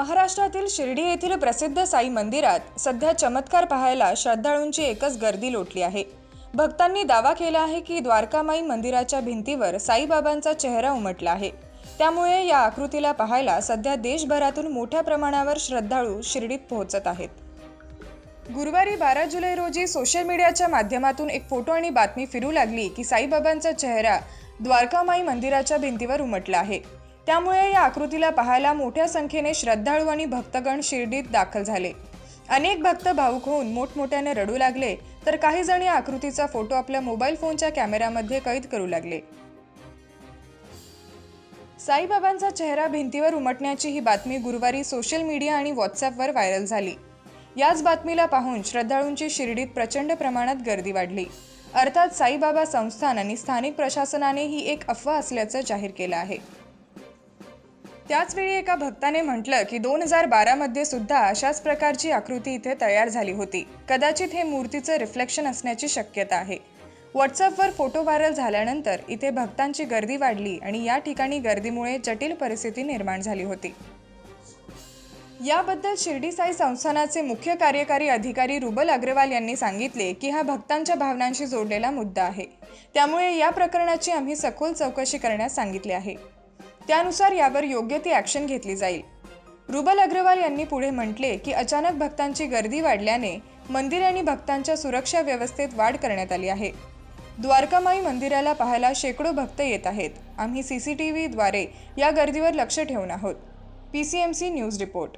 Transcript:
महाराष्ट्रातील शिर्डी येथील प्रसिद्ध साई मंदिरात सध्या चमत्कार पाहायला श्रद्धाळूंची एकच गर्दी लोटली आहे. भक्तांनी दावा केला आहे की द्वारकामाई मंदिराच्या भिंतीवर साईबाबांचा चेहरा उमटला आहे. त्यामुळे या आकृतीला पाहायला सध्या देशभरातून मोठ्या प्रमाणावर श्रद्धाळू शिर्डीत पोहोचत आहेत. गुरुवारी बारा जुलै रोजी सोशल मीडियाच्या माध्यमातून एक फोटो आणि बातमी फिरू लागली की साईबाबांचा चेहरा द्वारकामाई मंदिराच्या भिंतीवर उमटला आहे. त्यामुळे या आकृतीला पाहायला मोठ्या संख्येने श्रद्धाळू आणि भक्तगण शिर्डीत दाखल झाले. अनेक भक्त भाऊक होऊन मोठमोठ्याने रडू लागले तर काही जण या आकृतीचा फोटो आपल्या मोबाईल फोनच्या कॅमेऱ्यामध्ये कैद करू लागले. साईबाबांचा चेहरा भिंतीवर उमटण्याची ही बातमी गुरुवारी सोशल मीडिया आणि व्हॉट्सअपवर व्हायरल झाली. याच बातमीला पाहून श्रद्धाळूंची शिर्डीत प्रचंड प्रमाणात गर्दी वाढली. अर्थात साईबाबा संस्थान आणि स्थानिक प्रशासनाने ही एक अफवा असल्याचं जाहीर केलं आहे. त्याचवेळी एका भक्ताने म्हटलं की दोन हजार बारामध्ये सुद्धा अशाच प्रकारची आकृती इथे तयार झाली होती. कदाचित हे मूर्तीचं रिफ्लेक्शन असण्याची शक्यता आहे. व्हॉट्सअपवर फोटो व्हायरल झाल्यानंतर इथे भक्तांची गर्दी वाढली आणि या ठिकाणी गर्दीमुळे जटिल परिस्थिती निर्माण झाली होती. याबद्दल शिर्डी साई संस्थानाचे मुख्य कार्यकारी अधिकारी रुबल अग्रवाल यांनी सांगितले की हा भक्तांच्या भावनांशी जोडलेला मुद्दा आहे. त्यामुळे या प्रकरणाची आम्ही सखोल चौकशी करण्यास सांगितले आहे. त्यानुसार यावर योग्य ती ॲक्शन घेतली जाईल. रुबल अग्रवाल यांनी पुढे म्हटले की अचानक भक्तांची गर्दी वाढल्याने मंदिर आणि भक्तांच्या सुरक्षा व्यवस्थेत वाढ करण्यात आली आहे. द्वारकामाई मंदिराला पाहायला शेकडो भक्त येत आहेत. आम्ही सी सी टी व्हीद्वारे या गर्दीवर लक्ष ठेवून आहोत. P C M C news report.